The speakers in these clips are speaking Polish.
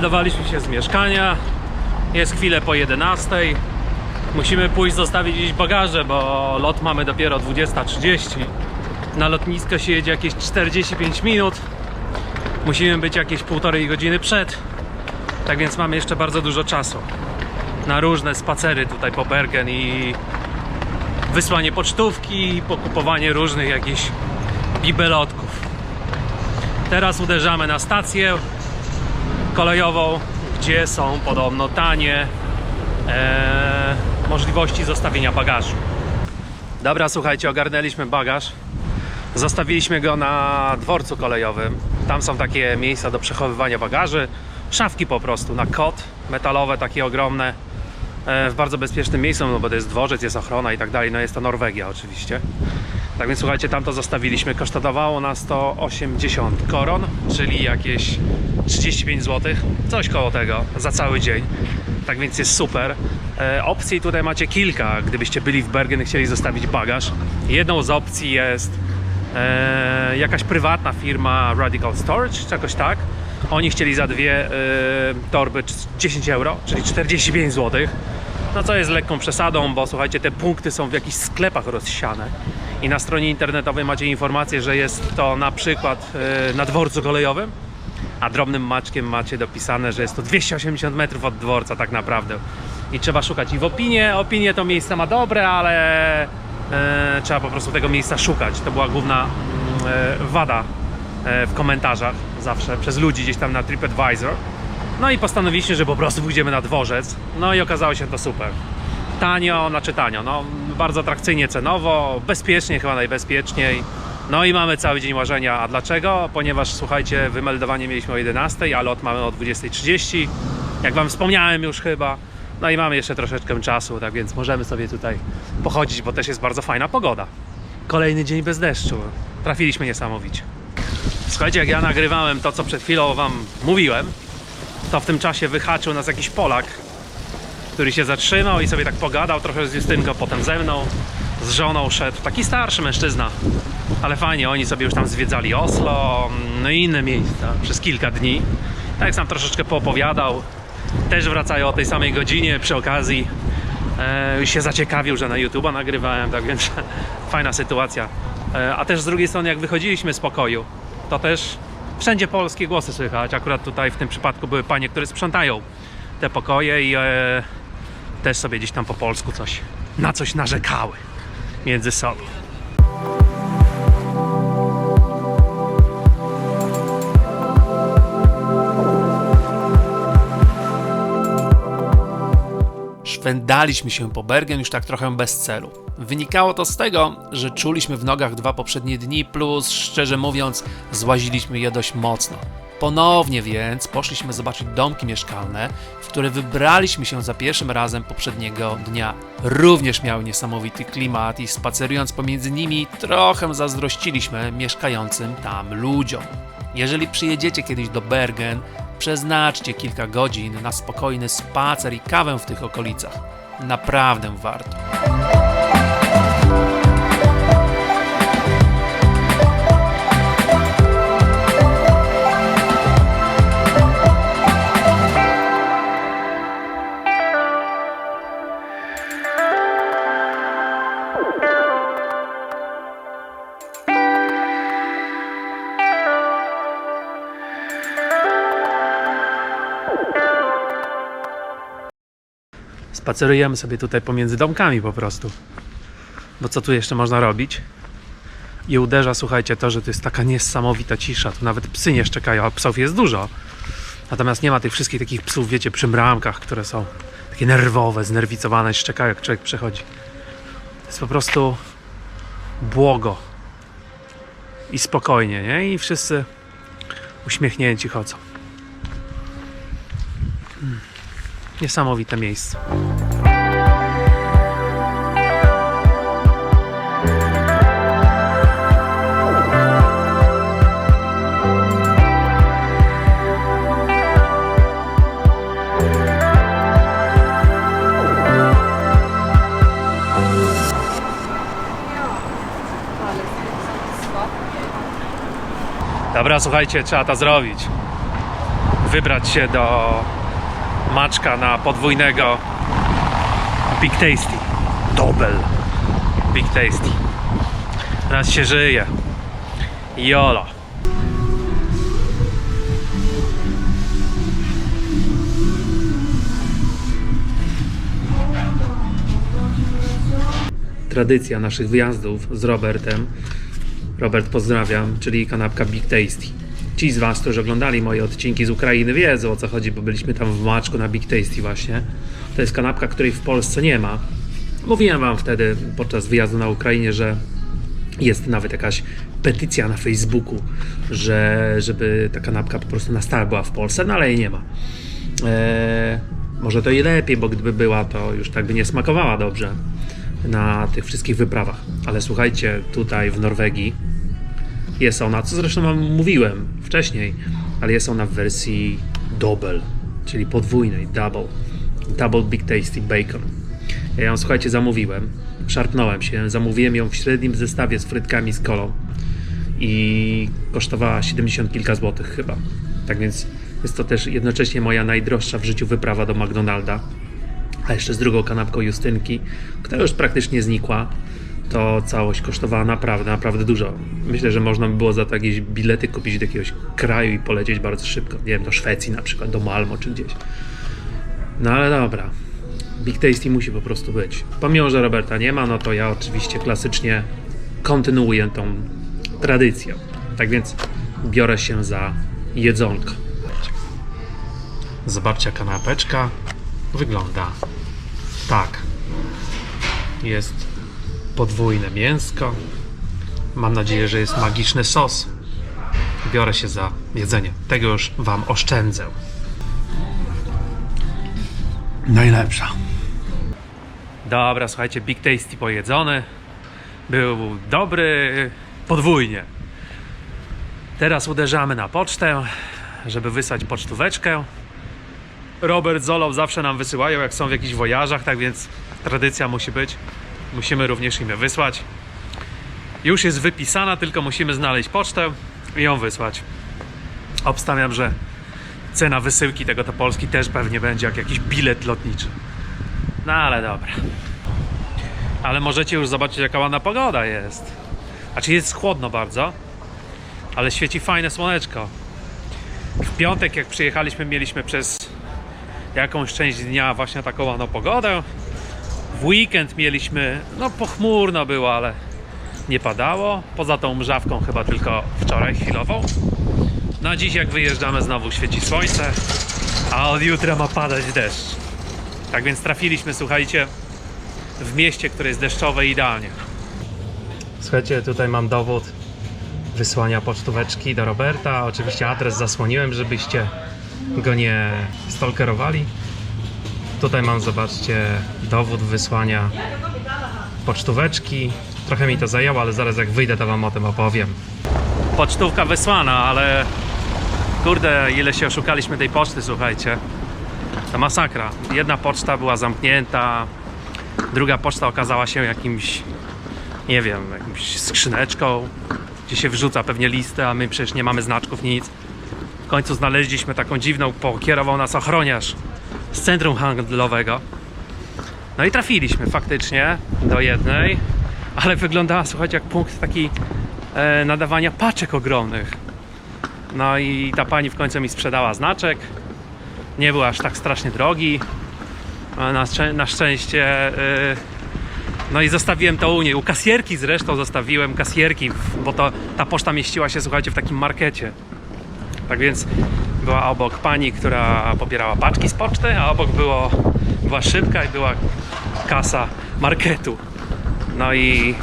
Wymeldowaliśmy się z mieszkania. Jest chwilę po 11. Musimy pójść zostawić gdzieś bagaże, bo lot mamy dopiero 20.30. Na lotnisko się jedzie jakieś 45 minut. Musimy być jakieś półtorej godziny przed. Tak więc mamy jeszcze bardzo dużo czasu na różne spacery tutaj po Bergen i wysłanie pocztówki i pokupowanie różnych jakichś bibelotków. Teraz uderzamy na stację kolejową, gdzie są podobno tanie e, możliwości zostawienia bagażu. Dobra, słuchajcie, ogarnęliśmy bagaż. Zostawiliśmy go na dworcu kolejowym. Tam są takie miejsca do przechowywania bagaży. Szafki po prostu na kot, metalowe, takie ogromne. E, w bardzo bezpiecznym miejscu, no bo to jest dworzec, jest ochrona i tak dalej. No jest to Norwegia oczywiście. Tak więc słuchajcie, tam to zostawiliśmy. Kosztowało nas to 80 koron, czyli jakieś 35 zł. Coś koło tego za cały dzień. Tak więc jest super. E, opcji tutaj macie kilka, gdybyście byli w Bergen i chcieli zostawić bagaż. Jedną z opcji jest e, jakaś prywatna firma Radical Storage, czy jakoś tak. Oni chcieli za dwie e, torby 10 euro, czyli 45 zł. No co jest lekką przesadą, bo słuchajcie, te punkty są w jakichś sklepach rozsiane. I na stronie internetowej macie informację, że jest to na przykład e, na dworcu kolejowym, a drobnym maczkiem macie dopisane, że jest to 280 metrów od dworca tak naprawdę. I trzeba szukać. I w opinie, opinie to miejsce ma dobre, ale e, trzeba po prostu tego miejsca szukać. To była główna mm, e, wada e, w komentarzach zawsze przez ludzi gdzieś tam na TripAdvisor. No i postanowiliśmy, że po prostu pójdziemy na dworzec. No i okazało się to super. Tanio, znaczy tanio, no bardzo atrakcyjnie cenowo, bezpiecznie, chyba najbezpieczniej. No i mamy cały dzień łażenia. A dlaczego? Ponieważ słuchajcie, wymeldowanie mieliśmy o 11, a lot mamy o 20.30. Jak Wam wspomniałem już chyba. No i mamy jeszcze troszeczkę czasu, tak więc możemy sobie tutaj pochodzić, bo też jest bardzo fajna pogoda. Kolejny dzień bez deszczu. Trafiliśmy niesamowicie. Słuchajcie, jak ja nagrywałem to, co przed chwilą Wam mówiłem, to w tym czasie wyhaczył nas jakiś Polak, który się zatrzymał i sobie tak pogadał trochę z Justynką, potem ze mną, z żoną szedł. Taki starszy mężczyzna, ale fajnie, oni sobie już tam zwiedzali Oslo, no i inne miejsca przez kilka dni. Tak sam troszeczkę poopowiadał. Też wracają o tej samej godzinie przy okazji. E, się zaciekawił, że na YouTube'a nagrywałem, tak więc fajna sytuacja. E, a też z drugiej strony, jak wychodziliśmy z pokoju, to też wszędzie polskie głosy słychać. Akurat tutaj w tym przypadku były panie, które sprzątają te pokoje i e, też sobie gdzieś tam po polsku coś na coś narzekały między sobą. Szwendaliśmy się po Bergen już tak trochę bez celu. Wynikało to z tego, że czuliśmy w nogach dwa poprzednie dni, plus szczerze mówiąc, złaziliśmy je dość mocno. Ponownie więc poszliśmy zobaczyć domki mieszkalne, w które wybraliśmy się za pierwszym razem poprzedniego dnia. Również miały niesamowity klimat i spacerując pomiędzy nimi trochę zazdrościliśmy mieszkającym tam ludziom. Jeżeli przyjedziecie kiedyś do Bergen, przeznaczcie kilka godzin na spokojny spacer i kawę w tych okolicach. Naprawdę warto. Spacerujemy sobie tutaj pomiędzy domkami po prostu. Bo co tu jeszcze można robić? I uderza, słuchajcie, to, że to jest taka niesamowita cisza. Tu nawet psy nie szczekają, a psów jest dużo. Natomiast nie ma tych wszystkich takich psów, wiecie, przy bramkach, które są takie nerwowe, znerwicowane, szczekają jak człowiek przechodzi. To jest po prostu błogo. I spokojnie, nie? I wszyscy uśmiechnięci chodzą. Niesamowite miejsce. Dobra, słuchajcie, trzeba to zrobić. wybrać się do maczka na podwójnego Big Tasty. Double Big Tasty. Raz się żyje. Jolo. Tradycja naszych wyjazdów z Robertem. Robert pozdrawiam, czyli kanapka Big Tasty. Ci z Was, którzy oglądali moje odcinki z Ukrainy, wiedzą o co chodzi, bo byliśmy tam w Maczku na Big Tasty właśnie. To jest kanapka, której w Polsce nie ma. Mówiłem Wam wtedy podczas wyjazdu na Ukrainie, że jest nawet jakaś petycja na Facebooku, że, żeby ta kanapka po prostu na stałe była w Polsce, no ale jej nie ma. Eee, może to i lepiej, bo gdyby była, to już tak by nie smakowała dobrze na tych wszystkich wyprawach. Ale słuchajcie, tutaj w Norwegii jest ona, co zresztą Wam mówiłem wcześniej, ale jest ona w wersji double, czyli podwójnej, double. Double Big Tasty Bacon. Ja ją, słuchajcie, zamówiłem, szarpnąłem się, zamówiłem ją w średnim zestawie z frytkami z kolą i kosztowała 70 kilka złotych chyba. Tak więc jest to też jednocześnie moja najdroższa w życiu wyprawa do McDonalda. A jeszcze z drugą kanapką Justynki, która już praktycznie znikła. To całość kosztowała naprawdę, naprawdę dużo. Myślę, że można by było za to jakieś bilety kupić do jakiegoś kraju i polecieć bardzo szybko. Nie wiem, do Szwecji na przykład, do Malmo czy gdzieś. No ale dobra. Big Tasty musi po prostu być. Pomimo, że Roberta nie ma, no to ja oczywiście klasycznie kontynuuję tą tradycję. Tak więc biorę się za jedzonko. Zobaczcie, kanapeczka wygląda tak. Jest podwójne mięsko. Mam nadzieję, że jest magiczny sos. Biorę się za jedzenie. Tego już Wam oszczędzę. Najlepsza. Dobra, słuchajcie, Big Tasty pojedzony. Był dobry podwójnie. Teraz uderzamy na pocztę, żeby wysłać pocztóweczkę. Robert z Olą zawsze nam wysyłają, jak są w jakichś wojażach, tak więc tradycja musi być. Musimy również im wysłać. Już jest wypisana, tylko musimy znaleźć pocztę i ją wysłać. Obstawiam, że cena wysyłki tego do Polski też pewnie będzie jak jakiś bilet lotniczy. No ale dobra. Ale możecie już zobaczyć, jaka ładna pogoda jest. Znaczy jest chłodno bardzo, ale świeci fajne słoneczko. W piątek, jak przyjechaliśmy, mieliśmy przez jakąś część dnia właśnie taką ładną pogodę. W weekend mieliśmy, no pochmurno było, ale nie padało. Poza tą mrzawką chyba tylko wczoraj chwilową. Na dziś jak wyjeżdżamy znowu świeci słońce, a od jutra ma padać deszcz. Tak więc trafiliśmy, słuchajcie, w mieście, które jest deszczowe idealnie. Słuchajcie, tutaj mam dowód wysłania pocztóweczki do Roberta. Oczywiście adres zasłoniłem, żebyście go nie stalkerowali. Tutaj mam, zobaczcie, dowód wysłania pocztóweczki. Trochę mi to zajęło, ale zaraz jak wyjdę, to wam o tym opowiem. Pocztówka wysłana, ale kurde, ile się oszukaliśmy tej poczty, słuchajcie. To masakra. Jedna poczta była zamknięta, druga poczta okazała się jakimś, nie wiem, jakimś skrzyneczką, gdzie się wrzuca pewnie listy, a my przecież nie mamy znaczków, nic. W końcu znaleźliśmy taką dziwną, pokierował nas ochroniarz z centrum handlowego. No i trafiliśmy faktycznie do jednej, ale wyglądała, słuchajcie, jak punkt taki e, nadawania paczek ogromnych. No i ta pani w końcu mi sprzedała znaczek. Nie był aż tak strasznie drogi. A na, szczę- na szczęście. y, no i zostawiłem to u niej. U kasjerki zresztą zostawiłem kasjerki, bo to, ta poczta mieściła się, słuchajcie, w takim markecie. Tak więc była obok pani, która pobierała paczki z poczty, a obok było, była szybka i była kasa marketu. No i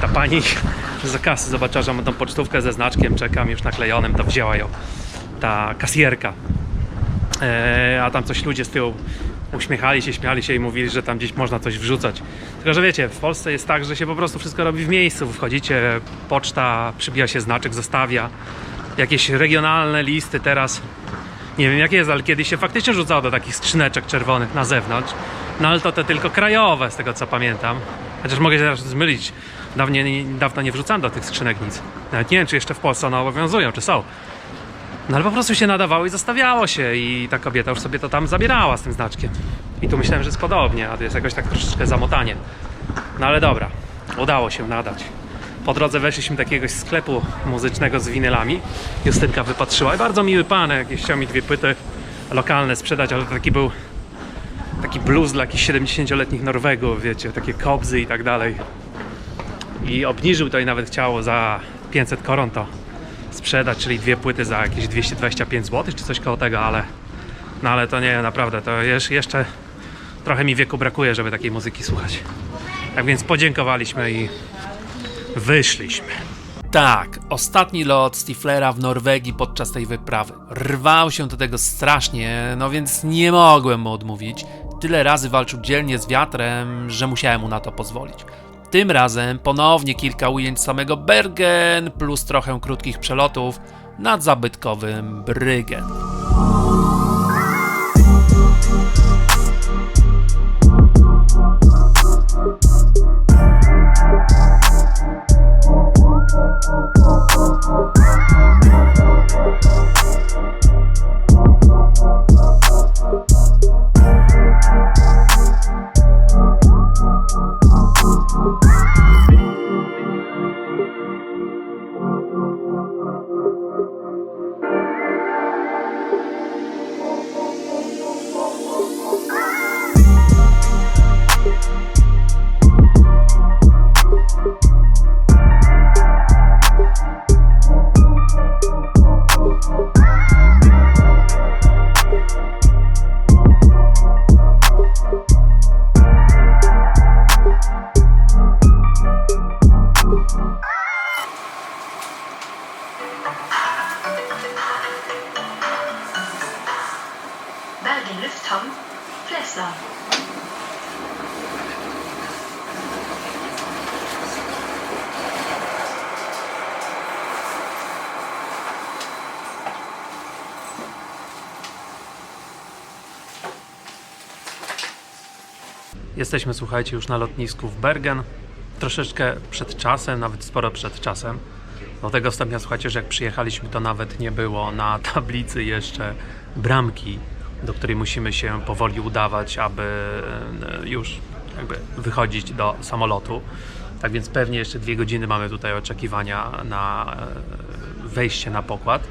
ta pani z kasy zobaczyła, że mam tą pocztówkę ze znaczkiem, czekam już naklejonym, to wzięła ją ta kasjerka. Eee, a tam coś ludzie z tyłu uśmiechali się, śmiali się i mówili, że tam gdzieś można coś wrzucać. Tylko, że wiecie, w Polsce jest tak, że się po prostu wszystko robi w miejscu. Wchodzicie, poczta, przybija się znaczek, zostawia. Jakieś regionalne listy teraz, nie wiem jak jest, ale kiedyś się faktycznie rzucało do takich skrzyneczek czerwonych na zewnątrz. No ale to te tylko krajowe, z tego co pamiętam. Chociaż mogę się teraz zmylić. Dawniej, dawno nie wrzucałem do tych skrzynek nic. Nawet nie wiem, czy jeszcze w Polsce one obowiązują, czy są. No ale po prostu się nadawało i zostawiało się i ta kobieta już sobie to tam zabierała z tym znaczkiem. I tu myślałem, że jest podobnie, a to jest jakoś tak troszeczkę zamotanie. No ale dobra, udało się nadać. Po drodze weszliśmy do jakiegoś sklepu muzycznego z winylami. Justynka wypatrzyła i bardzo miły pan, jakieś chciał mi dwie płyty lokalne sprzedać, ale to taki był taki blues dla jakichś 70-letnich Norwegów, wiecie, takie kobzy i tak dalej. I obniżył to i nawet chciało za 500 koron to sprzedać, czyli dwie płyty za jakieś 225 zł, czy coś koło tego, ale no ale to nie, naprawdę, to jeszcze trochę mi wieku brakuje, żeby takiej muzyki słuchać. Tak więc podziękowaliśmy i wyszliśmy. Tak, ostatni lot Stiflera w Norwegii podczas tej wyprawy. Rwał się do tego strasznie, no więc nie mogłem mu odmówić. Tyle razy walczył dzielnie z wiatrem, że musiałem mu na to pozwolić. Tym razem ponownie kilka ujęć samego Bergen, plus trochę krótkich przelotów nad zabytkowym Bryggen. Bergen Jesteśmy, słuchajcie, już na lotnisku w Bergen. Troszeczkę przed czasem, nawet sporo przed czasem. Do tego stopnia, słuchajcie, że jak przyjechaliśmy, to nawet nie było na tablicy jeszcze bramki, do której musimy się powoli udawać, aby e, już jakby wychodzić do samolotu. Tak więc pewnie jeszcze dwie godziny mamy tutaj oczekiwania na e, wejście na pokład.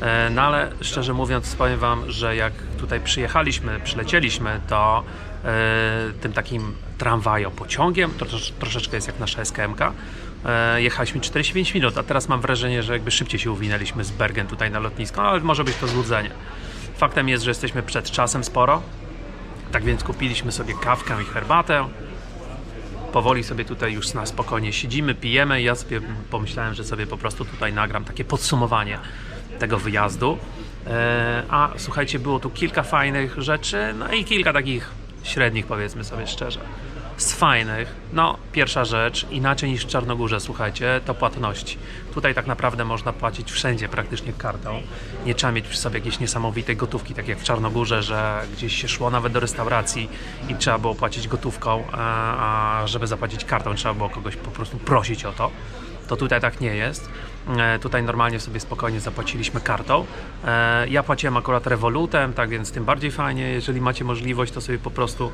E, No ale szczerze mówiąc, powiem Wam, że jak tutaj przyjechaliśmy, przylecieliśmy, to e, tym takim tramwajo pociągiem, trosz, troszeczkę jest jak nasza SKMK, e, jechaliśmy 45 minut, a teraz mam wrażenie, że jakby szybciej się uwinęliśmy z Bergen tutaj na lotnisko, ale może być to złudzenie. Faktem jest, że jesteśmy przed czasem sporo, tak więc kupiliśmy sobie kawkę i herbatę, powoli sobie tutaj już na spokojnie siedzimy, pijemy. Ja sobie pomyślałem, że sobie po prostu tutaj nagram takie podsumowanie tego wyjazdu. E, A słuchajcie, było tu kilka fajnych rzeczy, no i kilka takich średnich, powiedzmy sobie szczerze. Z fajnych, no pierwsza rzecz, inaczej niż w Czarnogórze, słuchajcie, to płatności. Tutaj tak naprawdę można płacić wszędzie praktycznie kartą. Nie trzeba mieć przy sobie jakiejś niesamowitej gotówki, tak jak w Czarnogórze, że gdzieś się szło nawet do restauracji i trzeba było płacić gotówką, a a żeby zapłacić kartą trzeba było kogoś po prostu prosić o to to tutaj tak nie jest. E, Tutaj normalnie sobie spokojnie zapłaciliśmy kartą. E, Ja płaciłem akurat rewolutem, tak więc tym bardziej fajnie. Jeżeli macie możliwość, to sobie po prostu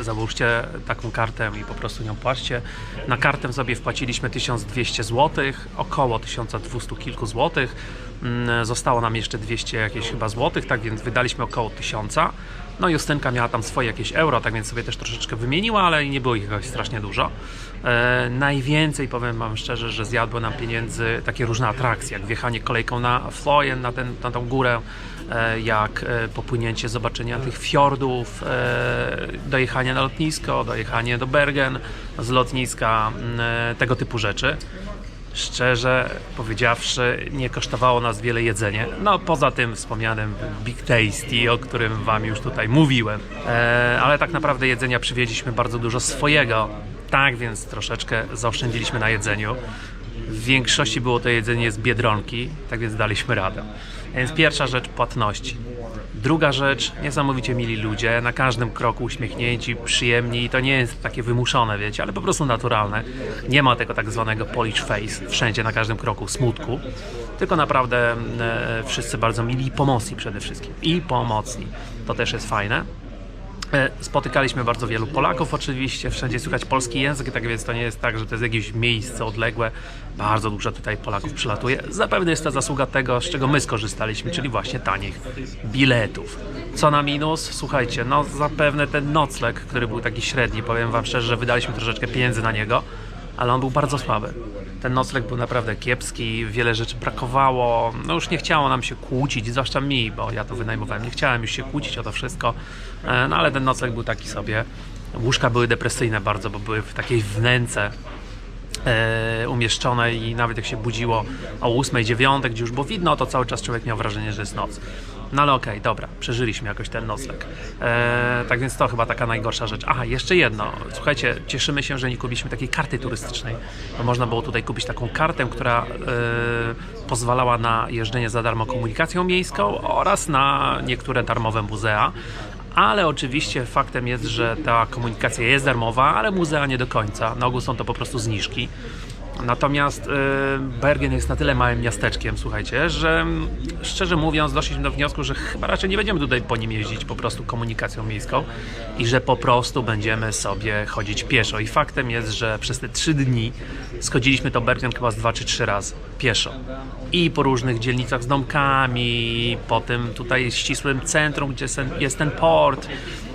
załóżcie taką kartę i po prostu nią płaćcie. Na kartę sobie wpłaciliśmy 1200 zł, około 1200 kilku złotych. Mm, Zostało nam jeszcze 200 jakieś chyba złotych, tak więc wydaliśmy około 1000. No Justynka miała tam swoje jakieś euro, tak więc sobie też troszeczkę wymieniła, ale nie było ich jakoś strasznie dużo. E, najwięcej, powiem Wam szczerze, że zjadło nam pieniędzy takie różne atrakcje, jak wjechanie kolejką na Flojen, na, na tą górę, e, jak e, popłynięcie, zobaczenia tych fiordów, e, dojechanie na lotnisko, dojechanie do Bergen z lotniska, m, e, tego typu rzeczy. Szczerze powiedziawszy, nie kosztowało nas wiele jedzenie. No, poza tym wspomnianym Big Tasty, o którym Wam już tutaj mówiłem. E, ale tak naprawdę jedzenia przywieźliśmy bardzo dużo swojego. Tak więc troszeczkę zaoszczędziliśmy na jedzeniu. W większości było to jedzenie z biedronki, tak więc daliśmy radę. Więc pierwsza rzecz płatności. Druga rzecz, niesamowicie mili ludzie, na każdym kroku uśmiechnięci, przyjemni i to nie jest takie wymuszone, wiecie, ale po prostu naturalne. Nie ma tego tak zwanego polish face wszędzie, na każdym kroku, smutku, tylko naprawdę e, wszyscy bardzo mili i pomocni przede wszystkim. I pomocni. To też jest fajne. E, Spotykaliśmy bardzo wielu Polaków oczywiście, wszędzie słychać polski język, tak więc to nie jest tak, że to jest jakieś miejsce odległe. Bardzo dużo tutaj Polaków przylatuje. Zapewne jest to zasługa tego, z czego my skorzystaliśmy, czyli właśnie tanich biletów. Co na minus? Słuchajcie, no zapewne ten nocleg, który był taki średni, powiem wam szczerze, że wydaliśmy troszeczkę pieniędzy na niego, ale on był bardzo słaby. Ten nocleg był naprawdę kiepski, wiele rzeczy brakowało. No już nie chciało nam się kłócić, zwłaszcza mi, bo ja to wynajmowałem. Nie chciałem już się kłócić o to wszystko, E, no ale ten nocleg był taki sobie. Łóżka były depresyjne bardzo, bo były w takiej wnęce e, umieszczone i nawet jak się budziło o 8, 9, gdzie już było widno, to cały czas człowiek miał wrażenie, że jest noc. No ale okej, dobra, przeżyliśmy jakoś ten nocleg. E, tak więc to chyba taka najgorsza rzecz. Aha, jeszcze jedno. Słuchajcie, cieszymy się, że nie kupiliśmy takiej karty turystycznej. Bo można było tutaj kupić taką kartę, która e, pozwalała na jeżdżenie za darmo komunikacją miejską oraz na niektóre darmowe muzea. Ale oczywiście faktem jest, że ta komunikacja jest darmowa, ale muzea nie do końca. Na ogół są to po prostu zniżki. Natomiast y, Bergen jest na tyle małym miasteczkiem, słuchajcie, że mm, szczerze mówiąc doszliśmy do wniosku, że chyba raczej nie będziemy tutaj po nim jeździć po prostu komunikacją miejską i że po prostu będziemy sobie chodzić pieszo. I faktem jest, że przez te trzy dni schodziliśmy to Bergen chyba z dwa czy trzy razy pieszo. I po różnych dzielnicach z domkami, po tym tutaj ścisłym centrum, gdzie jest ten port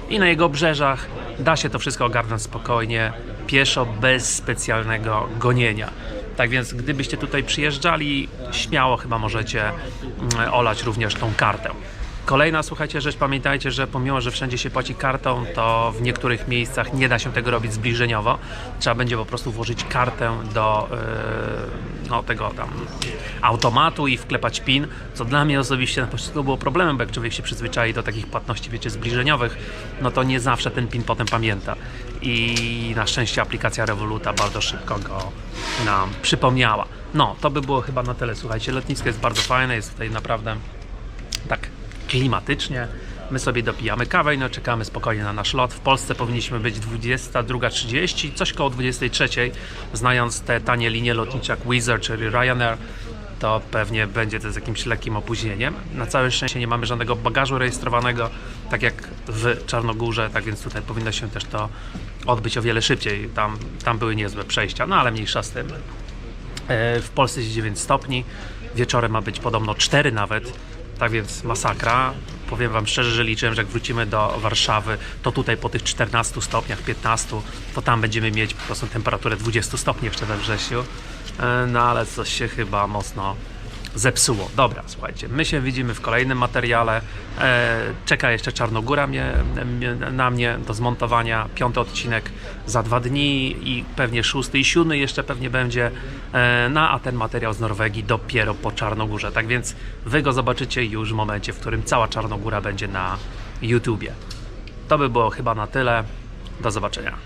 i na jego obrzeżach da się to wszystko ogarnąć spokojnie, pieszo, bez specjalnego gonienia. Tak więc, gdybyście tutaj przyjeżdżali, śmiało chyba możecie mm, olać również tą kartę. Kolejna, słuchajcie, rzecz, pamiętajcie, że pomimo, że wszędzie się płaci kartą, to w niektórych miejscach nie da się tego robić zbliżeniowo. Trzeba będzie po prostu włożyć kartę do yy, no, tego tam automatu i wklepać PIN, co dla mnie osobiście na początku było problemem, bo jak człowiek się przyzwyczai do takich płatności, wiecie, zbliżeniowych, no to nie zawsze ten PIN potem pamięta. I na szczęście aplikacja Revoluta bardzo szybko go nam przypomniała. No, to by było chyba na tyle. Słuchajcie, lotnisko jest bardzo fajne, jest tutaj naprawdę tak klimatycznie. My sobie dopijamy kawę i no czekamy spokojnie na nasz lot. W Polsce powinniśmy być 22.30, coś koło 23.00. Znając te tanie linie lotnicze jak Wizz Air, czyli Ryanair, to pewnie będzie to z jakimś lekkim opóźnieniem. Na całe szczęście nie mamy żadnego bagażu rejestrowanego, tak jak w Czarnogórze, tak więc tutaj powinno się też to odbyć o wiele szybciej. Tam, tam były niezłe przejścia, no ale mniejsza z tym. E, W Polsce jest 9 stopni, wieczorem ma być podobno 4 nawet, tak więc masakra. Powiem Wam szczerze, że liczyłem, że jak wrócimy do Warszawy, to tutaj po tych 14 stopniach, 15, to tam będziemy mieć po prostu temperaturę 20 stopni jeszcze we wrześniu. E, No ale coś się chyba mocno zepsuło. Dobra, słuchajcie, my się widzimy w kolejnym materiale. E, czeka jeszcze Czarnogóra mnie, na mnie do zmontowania. Piąty odcinek za dwa dni i pewnie szósty i siódmy jeszcze pewnie będzie. E, no a ten materiał z Norwegii dopiero po Czarnogórze. Tak więc wy go zobaczycie już w momencie, w którym cała Czarnogóra będzie na YouTubie. To by było chyba na tyle. Do zobaczenia.